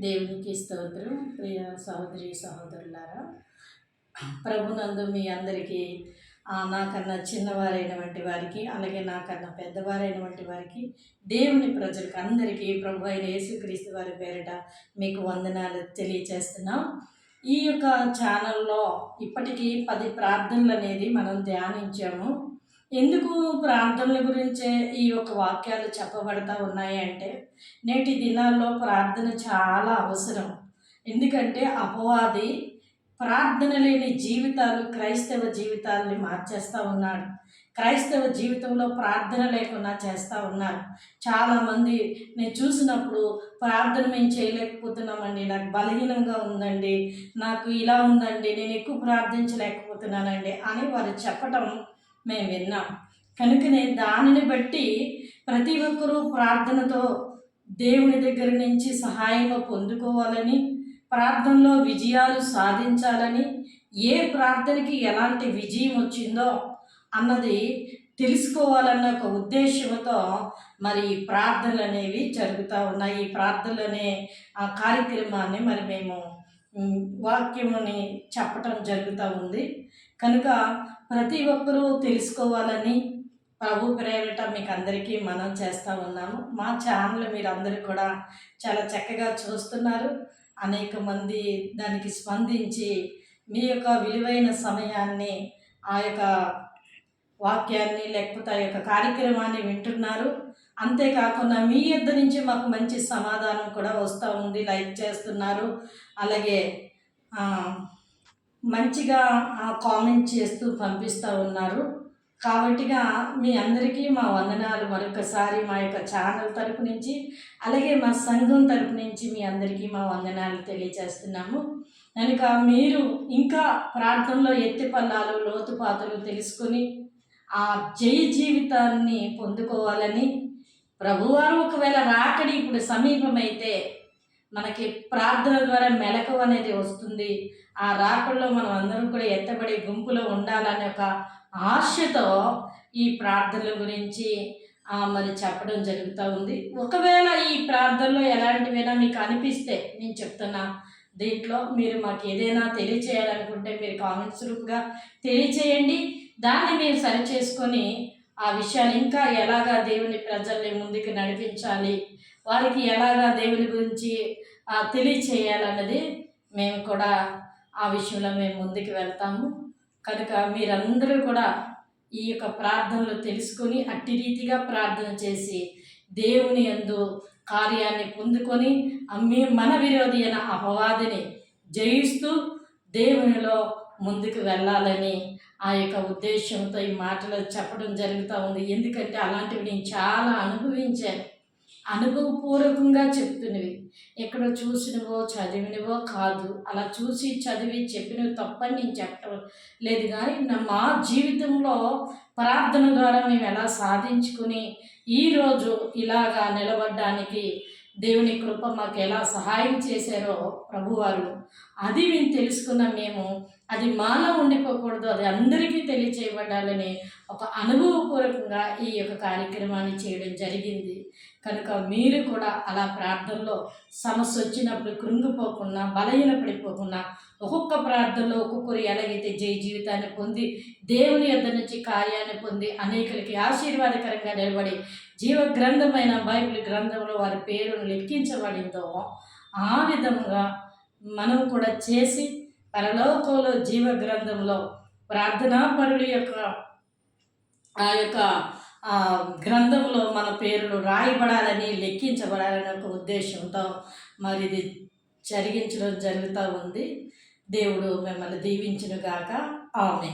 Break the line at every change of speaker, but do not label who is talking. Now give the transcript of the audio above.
దేవునికి స్తోత్రం. ప్రియ సహోదరి సహోదరులారా ప్రభునందు మీ అందరికీ నాకన్నా చిన్నవారైనటువంటి వారికి అలాగే నాకన్నా పెద్దవారైనటువంటి వారికి దేవుని ప్రజలకు అందరికీ ప్రభు అయిన యేసుక్రీస్తు వారి పేరిట మీకు వందనాలు తెలియచేస్తున్నాం. ఈ యొక్క ఛానల్లో ఇప్పటికీ పది ప్రార్థనలు అనేది మనం ధ్యానించాము. ఎందుకు ప్రార్థనల గురించే ఈ యొక్క వాక్యాలు చెప్పబడతా ఉన్నాయి అంటే నేటి దినాల్లో ప్రార్థన చాలా అవసరం. ఎందుకంటే అపవాది ప్రార్థన లేని జీవితాలు క్రైస్తవ జీవితాలని మార్చేస్తూ ఉన్నాడు. క్రైస్తవ జీవితంలో ప్రార్థన లేకుండా చేస్తూ ఉన్నారు చాలామంది నేను చూసినప్పుడు ప్రార్థన మేము చేయలేకపోతున్నామండి నాకు బలహీనంగా ఉందండి నాకు ఇలా ఉందండి నేను ఎక్కువ ప్రార్థించలేకపోతున్నానండి అని వారు చెప్పటం మేము విన్నాం. కనుకనే దానిని బట్టి ప్రతి ఒక్కరూ ప్రార్థనతో దేవుని దగ్గర నుంచి సహాయము పొందుకోవాలని ప్రార్థనలో విజయాలు సాధించాలని ఏ ప్రార్థనకి ఎలాంటి విజయం వచ్చిందో అన్నది తెలుసుకోవాలన్న ఒక ఉద్దేశంతో మరి ఈ ప్రార్థనలు అనేవి జరుగుతూ ఉన్నాయి. ఈ ప్రార్థనలు అనే ఆ కార్యక్రమాన్ని మరి మేము వాక్యముని చెప్పటం జరుగుతూ ఉంది. కనుక ప్రతి ఒక్కరూ తెలుసుకోవాలని ప్రభు ప్రేరట మీకు అందరికీ మనం చేస్తూ ఉన్నాము. మా ఛానల్ మీరు అందరూ కూడా చాలా చక్కగా చూస్తున్నారు. అనేక మంది దానికి స్పందించి మీ యొక్క విలువైన సమయాన్ని ఆ యొక్క వాక్యాన్ని లేకపోతే ఆ యొక్క కార్యక్రమాన్ని వింటున్నారు. అంతేకాకుండా మీ ఇద్దరి నుంచి మాకు మంచి సమాధానం కూడా వస్తూ ఉంది. లైక్ చేస్తున్నారు. అలాగే మంచిగా కామెంట్ చేస్తూ పంపిస్తూ ఉన్నారు. కాబట్టిగా మీ అందరికీ మా వందనాలు. మరొకసారి మా యొక్క ఛానల్ తరపు నుంచి అలాగే మా సంఘం తరపు నుంచి మీ అందరికీ మా వందనాలు తెలియజేస్తున్నాము. కనుక మీరు ఇంకా ప్రార్థనలో ఎత్తిపల్లాలు లోతుపాతలు తెలుసుకొని ఆ జయ జీవితాన్ని పొందుకోవాలని ప్రభువారు ఒకవేళ రాకడి ఇప్పుడు సమీపమైతే మనకి ప్రార్థన ద్వారా మెలకువ అనేది వస్తుంది. ఆ రాకుల్లో మనం అందరం కూడా ఎత్తబడే గుంపులో ఉండాలనే ఒక ఆశతో ఈ ప్రార్థనల గురించి మరి చెప్పడం జరుగుతూ ఉంది. ఒకవేళ ఈ ప్రార్థనలో ఎలాంటివైనా మీకు అనిపిస్తే నేను చెప్తున్నా. దీంట్లో మీరు మాకు ఏదైనా తెలియచేయాలనుకుంటే మీరు కామెంట్స్ రూపంగా తెలియచేయండి. దాన్ని మీరు సరి చేసుకొని ఆ విషయాన్ని ఇంకా ఎలాగా దేవుని ప్రజల్ని ముందుకు నడిపించాలి వారికి ఎలాగా దేవుని గురించి తెలియచేయాలన్నది మేము కూడా ఆ విషయంలో మేము ముందుకు వెళ్తాము. కనుక మీరందరూ కూడా ఈ యొక్క ప్రార్థనలు తెలుసుకొని అట్టి రీతిగా ప్రార్థన చేసి దేవుని యందు కార్యాన్ని పొందుకొని మీ మన విరోధి అయిన అపవాదిని జయిస్తూ దేవునిలో ముందుకు వెళ్ళాలని ఆ యొక్క ఉద్దేశంతో ఈ మాటలు చెప్పడం జరుగుతూ ఉంది. ఎందుకంటే అలాంటివి నేను చాలా అనుభవించాను. అనుభవపూర్వకంగా చెప్తున్నవి. ఎక్కడో చూసినవో చదివినవో కాదు. అలా చూసి చదివి చెప్పినవి తప్పని నేను చెప్పడం లేదు కానీ మా జీవితంలో ప్రార్థన ద్వారా మేము ఎలా సాధించుకుని ఈరోజు ఇలాగా నిలబడడానికి దేవుని కృప మాకు ఎలా సహాయం చేశారో ప్రభువారు అది మేము తెలుసుకున్న మేము అది మాలో ఉండిపోకూడదు అది అందరికీ తెలియచేయబడాలని ఒక అనుభవపూర్వకంగా ఈ యొక్క కార్యక్రమాన్ని చేయడం జరిగింది. కనుక మీరు కూడా అలా ప్రార్థనలో సమస్య వచ్చినప్పుడు కృంగిపోకుండా బలహీన పడిపోకుండా ఒక్కొక్క ప్రార్థనలో ఒక్కొక్కరు ఎలాగైతే జయ జీవితాన్ని పొంది దేవుని యొద్ద నుంచి కార్యాన్ని పొంది అనేకులకి ఆశీర్వాదకరంగా నిలబడి జీవ గ్రంథమైన బైబిల్ గ్రంథంలో వారి పేరును లెక్కించబడిందో ఆ విధంగా మనం కూడా చేసి పరలోకంలో జీవ గ్రంథంలో ప్రార్థనా పరుల యొక్క ఆ యొక్క గ్రంథంలో మన పేర్లు రాయబడాలని లెక్కించబడాలని ఒక ఉద్దేశంతో మరి ఇది జరిగించడం జరుగుతూ ఉంది. దేవుడు మిమ్మల్ని దీవించునుగాక. ఆమె